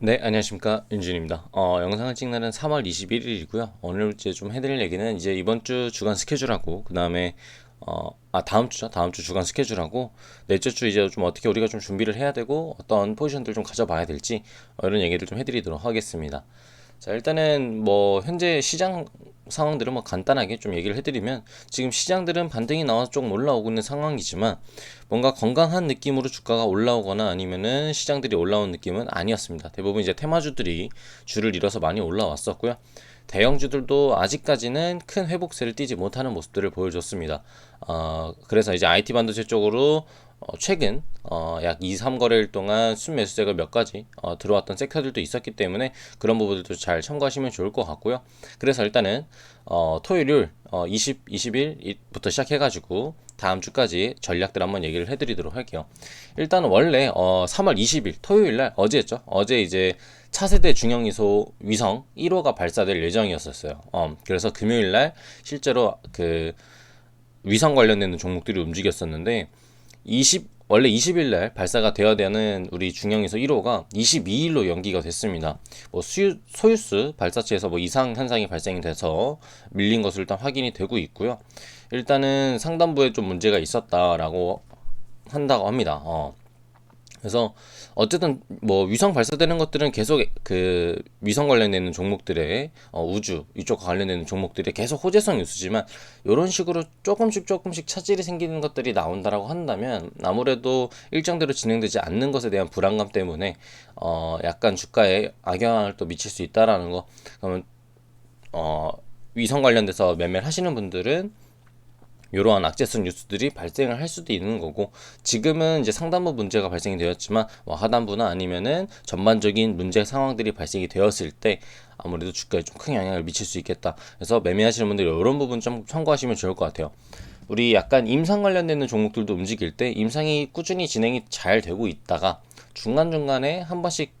네, 안녕하십니까. 윤준입니다. 어, 영상을 찍는 날은 3월 21일이고요. 오늘 이제 좀 해드릴 얘기는 이제 이번 주 주간 스케줄하고, 그 다음에, 어, 아, 다음 주죠. 다음 주 주간 스케줄하고, 넷째 주 이제 좀 어떻게 우리가 좀 준비를 해야 되고, 어떤 포지션들 좀 가져봐야 될지, 어, 이런 얘기들 좀 해드리도록 하겠습니다. 자, 일단은 뭐 현재 시장 상황들은 뭐 간단하게 좀 얘기를 해드리면 지금 시장들은 반등이 나와서 조금 올라오고 있는 상황이지만 뭔가 건강한 느낌으로 주가가 올라오거나 아니면은 시장들이 올라온 느낌은 아니었습니다. 대부분 이제 테마주들이 줄을 잃어서 많이 올라왔었고요. 대형주들도 아직까지는 큰 회복세를 띠지 못하는 모습들을 보여줬습니다. 어, 그래서 이제 IT 반도체 쪽으로 어, 최근 어, 약 2, 3거래일 동안 순매수세가 몇 가지 어, 들어왔던 섹터들도 있었기 때문에 그런 부분들도 잘 참고하시면 좋을 것 같고요. 그래서 일단은 어, 토요일 어, 20, 20일부터 시작해가지고 다음 주까지 전략들 한번 얘기를 해드리도록 할게요. 일단 원래 어, 3월 20일 토요일 날 어제였죠. 어제 이제 차세대 중형이소 위성 1호가 발사될 예정이었었어요. 어, 그래서 금요일 날 실제로 그 위성 관련된 종목들이 움직였었는데 20 원래 20일 날 발사가 되어야 되는 우리 중형에서 1호가 22일로 연기가 됐습니다. 뭐 수유, 소유스 발사체에서 뭐 이상 현상이 발생이 돼서 밀린 것으로 일단 확인이 되고 있고요. 일단은 상단부에 좀 문제가 있었다라고 한다고 합니다. 어. 그래서 어쨌든 뭐 위성 발사되는 것들은 계속 그 위성 관련되는 종목들의 어 우주 이쪽과 관련되는 종목들이 계속 호재성 뉴스지만 이런 식으로 조금씩 조금씩 차질이 생기는 것들이 나온다라고 한다면 아무래도 일정대로 진행되지 않는 것에 대한 불안감 때문에 어 약간 주가에 악영향을 또 미칠 수 있다라는 거. 그러면 어 위성 관련돼서 매매를 하시는 분들은 이러한 악재성 뉴스들이 발생을 할 수도 있는 거고 지금은 이제 상단부 문제가 발생이 되었지만 뭐 하단부나 아니면은 전반적인 문제 상황들이 발생이 되었을 때 아무래도 주가에 좀 큰 영향을 미칠 수 있겠다. 그래서 매매하시는 분들이 이런 부분 좀 참고하시면 좋을 것 같아요. 우리 약간 임상 관련되는 종목들도 움직일 때 임상이 꾸준히 진행이 잘 되고 있다가 중간중간에 한 번씩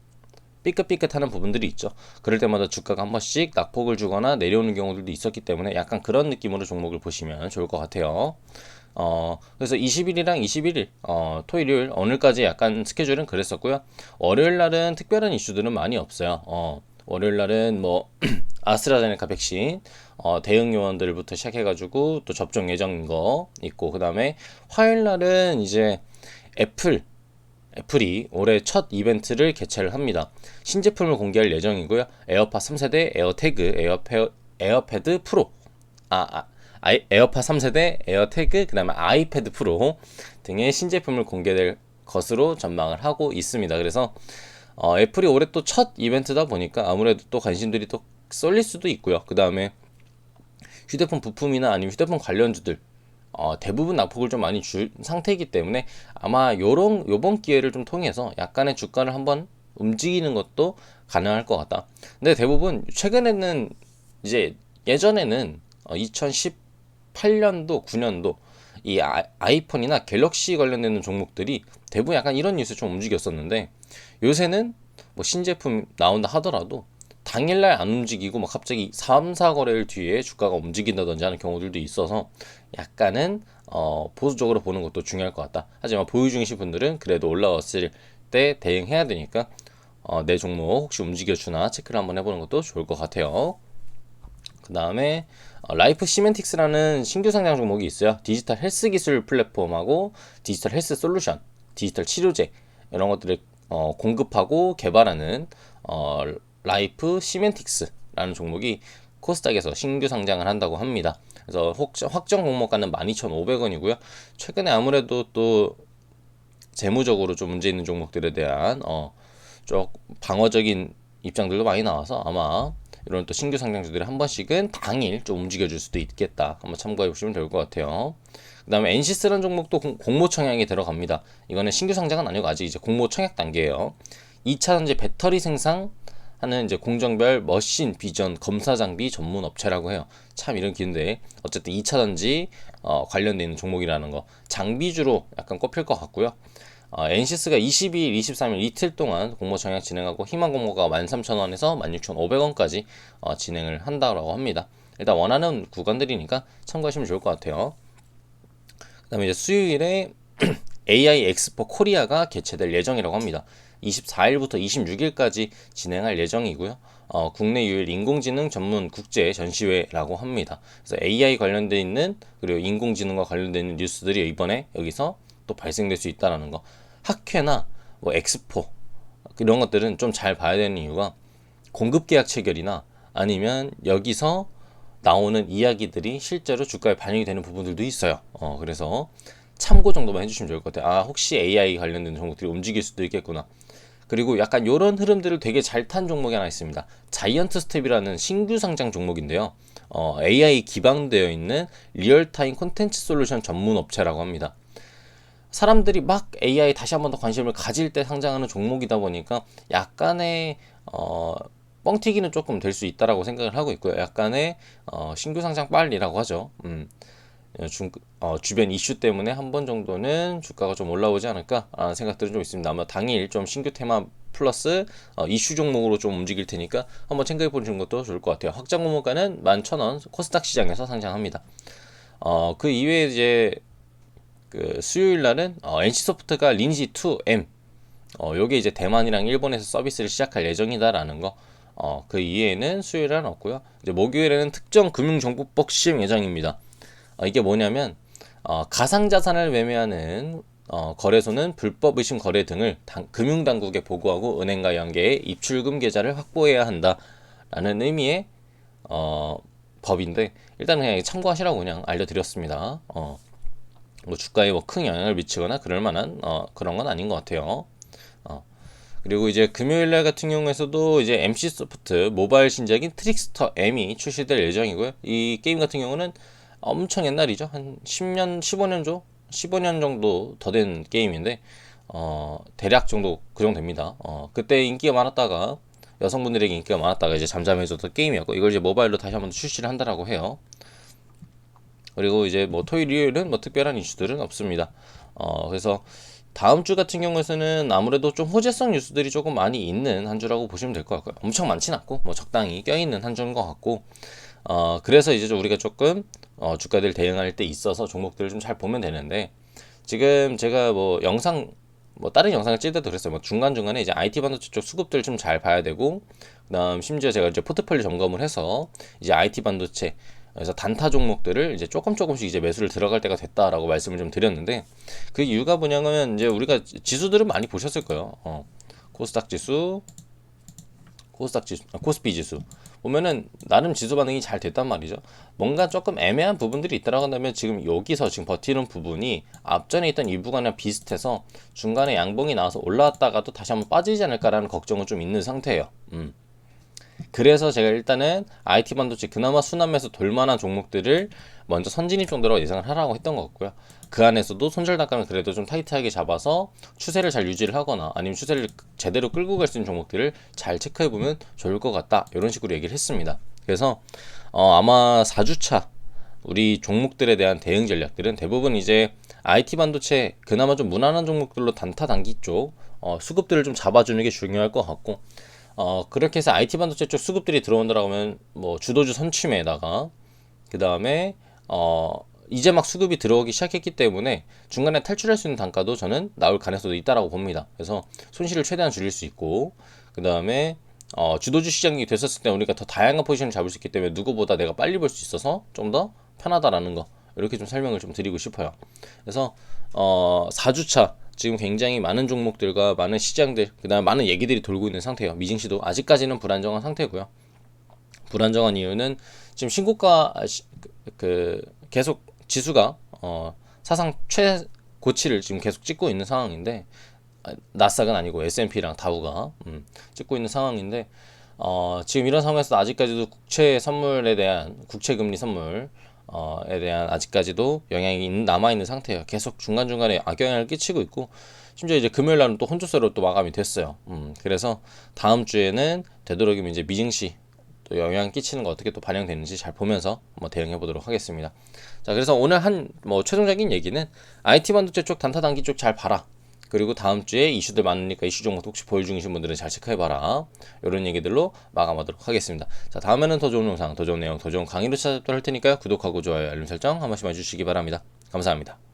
삐끗삐끗하는 부분들이 있죠. 그럴 때마다 주가가 한 번씩 낙폭을 주거나 내려오는 경우들도 있었기 때문에 약간 그런 느낌으로 종목을 보시면 좋을 것 같아요. 어, 그래서 20일이랑 21일, 어, 토요일, 오늘까지 약간 스케줄은 그랬었고요. 월요일 날은 특별한 이슈들은 많이 없어요. 어, 월요일 날은 뭐, 아스트라제네카 백신, 어, 대응 요원들부터 시작해가지고 또 접종 예정인 거 있고, 그 다음에 화요일 날은 이제 애플, 애플이 올해 첫 이벤트를 개최를 합니다. 신제품을 공개할 예정이고요. 에어팟 3세대, 에어태그, 에어페, 에어패드 프로, 아, 아 아이, 에어팟 3세대, 에어태그, 그 다음에 아이패드 프로 등의 신제품을 공개될 것으로 전망을 하고 있습니다. 그래서 어, 애플이 올해 또 첫 이벤트다 보니까 아무래도 또 관심들이 또 쏠릴 수도 있고요. 그 다음에 휴대폰 부품이나 아니면 휴대폰 관련주들 어, 대부분 낙폭을 좀 많이 줄 상태이기 때문에 아마 요런 요번 기회를 좀 통해서 약간의 주가를 한번 움직이는 것도 가능할 것 같다. 근데 대부분 최근에는 이제 예전에는 어, 2018년도 9년도 이 아, 아이폰이나 갤럭시 관련되는 종목들이 대부분 약간 이런 뉴스 좀 움직였었는데 요새는 뭐 신제품 나온다 하더라도 당일날 안 움직이고 막 갑자기 3, 4거래일 뒤에 주가가 움직인다든지 하는 경우들도 있어서 약간은 어, 보수적으로 보는 것도 중요할 것 같다. 하지만 보유 중이신 분들은 그래도 올라왔을 때 대응해야 되니까 어, 내 종목 혹시 움직여주나 체크를 한번 해보는 것도 좋을 것 같아요. 그 다음에 어, 라이프 시멘틱스라는 신규 상장 종목이 있어요. 디지털 헬스 기술 플랫폼하고 디지털 헬스 솔루션, 디지털 치료제 이런 것들을 어, 공급하고 개발하는 어, 라이프 시멘틱스라는 종목이 코스닥에서 신규 상장을 한다고 합니다. 그래서 확정 공모가는 12,500원이고요. 최근에 아무래도 또 재무적으로 좀 문제 있는 종목들에 대한 어, 좀 방어적인 입장들도 많이 나와서 아마 이런 또 신규 상장주들이 한 번씩은 당일 좀 움직여줄 수도 있겠다. 한번 참고해 보시면 좋을 것 같아요. 그 다음에 엔시스라는 종목도 공모 청약이 들어갑니다. 이거는 신규 상장은 아니고 아직 이제 공모 청약 단계예요. 2차 전지 배터리 생산 하는 이제 공정별 머신 비전 검사 장비 전문 업체라고 해요. 참 이런 긴데 어쨌든 2차 전지 어, 관련돼 있는 종목이라는 거 장비주로 약간 꼽힐 것 같고요. 어, 엔시스가 22일, 23일 이틀 동안 공모 청약 진행하고 희망 공모가 13,000원에서 16,500원까지 어, 진행을 한다고 합니다. 일단 원하는 구간들이니까 참고하시면 좋을 것 같아요. 그다음에 이제 수요일에 AI 엑스포 코리아가 개최될 예정이라고 합니다. 24일부터 26일까지 진행할 예정이고요. 어, 국내 유일 인공지능 전문 국제 전시회라고 합니다. 그래서 AI 관련돼 있는 그리고 인공지능과 관련돼 있는 뉴스들이 이번에 여기서 또 발생될 수 있다라는 거. 학회나 뭐 엑스포 이런 것들은 좀 잘 봐야 되는 이유가 공급 계약 체결이나 아니면 여기서 나오는 이야기들이 실제로 주가에 반영이 되는 부분들도 있어요. 어, 그래서 참고 정도만 해주시면 좋을 것 같아요. 아, 혹시 AI 관련된 종목들이 움직일 수도 있겠구나. 그리고 약간 이런 흐름들을 되게 잘 탄 종목이 하나 있습니다. 자이언트 스텝이라는 신규 상장 종목인데요. 어, AI 기반되어 있는 리얼타임 콘텐츠 솔루션 전문 업체라고 합니다. 사람들이 막 AI 다시 한 번 더 관심을 가질 때 상장하는 종목이다 보니까 약간의 어, 뻥튀기는 조금 될 수 있다라고 생각을 하고 있고요. 약간의 어, 신규 상장 빨리라고 하죠. 음, 중, 어, 주변 이슈 때문에 한 번 정도는 주가가 좀 올라오지 않을까 아, 생각들은 좀 있습니다. 아마 당일 좀 신규 테마 플러스 어, 이슈 종목으로 좀 움직일 테니까 한번 챙겨 보시는 것도 좋을 것 같아요. 확장 공모가는 11,000원 코스닥 시장에서 상장합니다. 어, 그 이외에 이제 그 수요일 날은 어, NC소프트가 리니지 2M 어, 요게 이제 대만이랑 일본에서 서비스를 시작할 예정이다라는 거. 어, 그 이외에는 수요일은 없고요. 이제 목요일에는 특정 금융정보법 시행 예정입니다. 어, 이게 뭐냐면 어, 가상자산을 매매하는 어, 거래소는 불법 의심 거래 등을 당, 금융당국에 보고하고 은행과 연계해 입출금 계좌를 확보해야 한다라는 의미의 어, 법인데 일단 그냥 참고하시라고 그냥 알려드렸습니다. 어, 뭐 주가에 뭐 큰 영향을 미치거나 그럴 만한 어, 그런 건 아닌 것 같아요. 어. 그리고 이제 금요일 날 같은 경우에서도 이제 MC 소프트 모바일 신작인 트릭스터 M이 출시될 예정이고요. 이 게임 같은 경우는 엄청 옛날이죠. 한 10년, 15년 조 15년 정도 더 된 게임인데 어, 대략 정도 그 정도 됩니다. 어, 그때 인기가 많았다가 여성분들에게 인기가 많았다가 이제 잠잠해졌던 게임이었고 이걸 이제 모바일로 다시 한번 출시를 한다라고 해요. 그리고 이제 뭐 토요일 일요일은 뭐 특별한 이슈들은 없습니다. 어, 그래서 다음 주 같은 경우에는 아무래도 좀 호재성 뉴스들이 조금 많이 있는 한 주라고 보시면 될 것 같고요. 엄청 많진 않고 뭐 적당히 껴있는 한 주인 것 같고 어, 그래서 이제 우리가 조금 어, 주가들 대응할 때 있어서 종목들을 좀 잘 보면 되는데 지금 제가 뭐 영상 뭐 다른 영상을 찍을 때도 그랬어요. 뭐 중간 중간에 이제 IT 반도체 쪽 수급들 좀 잘 봐야 되고 그다음 심지어 제가 이제 포트폴리오 점검을 해서 이제 IT 반도체 그래서 단타 종목들을 이제 조금 조금씩 이제 매수를 들어갈 때가 됐다라고 말씀을 좀 드렸는데 그 이유가 뭐냐면 이제 우리가 지수들은 많이 보셨을 거예요. 어, 코스닥 지수, 코스닥 지수, 아, 코스피 지수 보면은 나름 지수 반응이 잘 됐단 말이죠. 뭔가 조금 애매한 부분들이 있다라고 한다면 지금 여기서 지금 버티는 부분이 앞전에 있던 이 구간이랑 비슷해서 중간에 양봉이 나와서 올라왔다가도 다시 한번 빠지지 않을까라는 걱정은 좀 있는 상태예요. 음. 그래서 제가 일단은 IT 반도체 그나마 순환매수 돌만한 종목들을 먼저 선진입 정도로 예상을 하라고 했던 것 같고요. 그 안에서도 손절 단가는 그래도 좀 타이트하게 잡아서 추세를 잘 유지를 하거나 아니면 추세를 제대로 끌고 갈 수 있는 종목들을 잘 체크해 보면 좋을 것 같다. 이런 식으로 얘기를 했습니다. 그래서 어, 아마 4주차 우리 종목들에 대한 대응 전략들은 대부분 이제 IT 반도체 그나마 좀 무난한 종목들로 단타 단기 쪽 어, 수급들을 좀 잡아주는 게 중요할 것 같고 어, 그렇게 해서 IT 반도체 쪽 수급들이 들어온다라고 하면 뭐 주도주 선취매에다가 그 다음에 어, 이제 막 수급이 들어오기 시작했기 때문에 중간에 탈출할 수 있는 단가도 저는 나올 가능성도 있다라고 봅니다. 그래서 손실을 최대한 줄일 수 있고 그 다음에 어, 주도주 시장이 됐었을 때 우리가 더 다양한 포지션을 잡을 수 있기 때문에 누구보다 내가 빨리 볼 수 있어서 좀 더 편하다라는 거 이렇게 좀 설명을 좀 드리고 싶어요. 그래서 어, 4주차 지금 굉장히 많은 종목들과 많은 시장들, 그다음 많은 얘기들이 돌고 있는 상태예요. 미증시도 아직까지는 불안정한 상태고요. 불안정한 이유는 지금 신고가 그 계속 지수가 어, 사상 최고치를 지금 계속 찍고 있는 상황인데 나스닥은 아니고 S&P랑 다우가 음, 찍고 있는 상황인데 어, 지금 이런 상황에서 아직까지도 국채 선물에 대한 국채 금리 선물 어 에 대한 아직까지도 영향이 남아 있는 상태예요. 계속 중간 중간에 악영향을 끼치고 있고 심지어 이제 금요일 날은 또 혼조세로 또 마감이 됐어요. 음, 그래서 다음 주에는 되도록이면 이제 미증시 또 영향 끼치는 거 어떻게 또 반영되는지 잘 보면서 한번 대응해 보도록 하겠습니다. 자, 그래서 오늘 한 뭐 최종적인 얘기는 IT 반도체 쪽 단타 단기 쪽 잘 봐라. 그리고 다음 주에 이슈들 많으니까 이슈 종목 혹시 보유 중이신 분들은 잘 체크해봐라. 이런 얘기들로 마감하도록 하겠습니다. 자, 다음에는 더 좋은 영상, 더 좋은 내용, 더 좋은 강의로 찾아뵙도록 할 테니까요. 구독하고 좋아요, 알림 설정 한 번씩만 해주시기 바랍니다. 감사합니다.